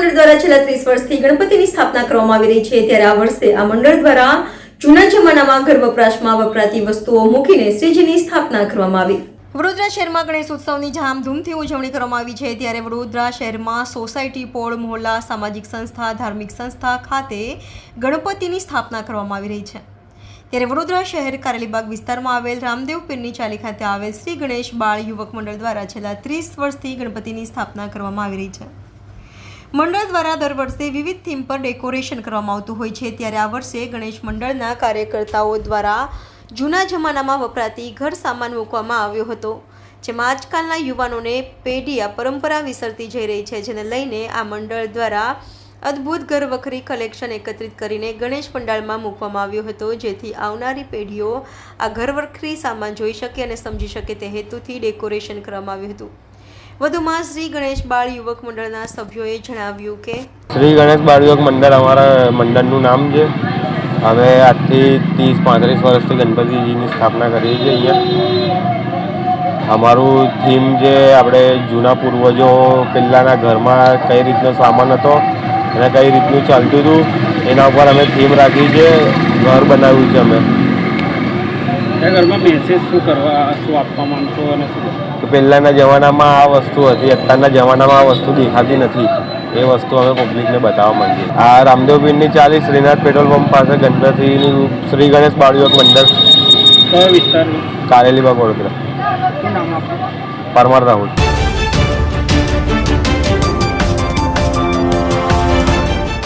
દ્વારા છેલ્લા ત્રીસ વર્ષથી ગણપતિની સ્થાપના કરવામાં આવી રહી છે. ત્યારે આ વર્ષે આ મંડળ દ્વારા જૂના જમાનામાં ઘર વપરાશમાં વપરાતી વસ્તુઓ મૂકીને શ્રીજીની સ્થાપના કરવામાં આવી. વડોદરા શહેરમાં ગણેશ ઉત્સવની ધામધૂમથી ઉજવણી કરવામાં આવી છે. ત્યારે વડોદરા શહેરમાં સોસાયટી, પોળ, મોહલ્લા, સામાજિક સંસ્થા, ધાર્મિક સંસ્થા ખાતે ગણપતિની સ્થાપના કરવામાં આવી રહી છે. ત્યારે વડોદરા શહેર કારેલીબાગ વિસ્તારમાં આવેલ રામદેવ પીરની ચાલી ખાતે આવેલ શ્રી ગણેશ બાળ યુવક મંડળ દ્વારા છેલ્લા ત્રીસ વર્ષથી ગણપતિની સ્થાપના કરવામાં આવી રહી છે. મંડળ દ્વારા દર વર્ષે વિવિધ થીમ પર ડેકોરેશન કરવામાં આવતું હોય છે. ત્યારે આ વર્ષે ગણેશ મંડળના કાર્યકર્તાઓ દ્વારા જૂના જમાનામાં વપરાતી ઘર સામાન મૂકવામાં આવ્યો હતો, જેમાં આજકાલના યુવાનોને પેઢી આ પરંપરા વિસરતી જઈ રહી છે, જેને લઈને આ મંડળ દ્વારા અદ્ભુત ઘર વખરી કલેક્શન એકત્રિત કરીને ગણેશ પંડાળમાં મૂકવામાં આવ્યો હતો, જેથી આવનારી પેઢીઓ આ ઘર વખરી સામાન જોઈ શકે અને સમજી શકે તે હેતુથી ડેકોરેશન કરવામાં આવ્યું હતું. વધુમાં શ્રી ગણેશ બાળ યુવક મંડળના સભ્યોએ જણાવ્યું કે શ્રી ગણેશ બાળ યુવક મંડળ અમારા મંડળનું નામ છે. અમે આજથી ત્રીસ, પાંત્રીસ વર્ષથી ગણપતિજીની સ્થાપના કરીએ છીએ અહીંયા. અમારું થીમ જે આપણે જૂના પૂર્વજો પહેલાંના ઘરમાં કઈ રીતનો સામાન હતો અને કઈ રીતનું ચાલતું હતું, એના ઉપર અમે થીમ રાખી છે. ઘર બનાવ્યું છે અમે. એ મેસેજ શું કરવા શું આપવા માંગશો અને શું? પહેલાંના જમાનામાં આ વસ્તુ હતી અત્યારના જમાનામાં આ વસ્તુ દેખાતી નથી. એ વસ્તુ અમે પબ્લિકને બતાવવા માંગીએ. આ રામદેવ પીરની ચાલી શ્રીનાથ પેટ્રોલ પંપ પાસે ગણપતિની શ્રી ગણેશ બાળયોગ મંડળ. કયો વિસ્તાર કારેલીબાગ વડોદરા. પરમાર રાહુલ.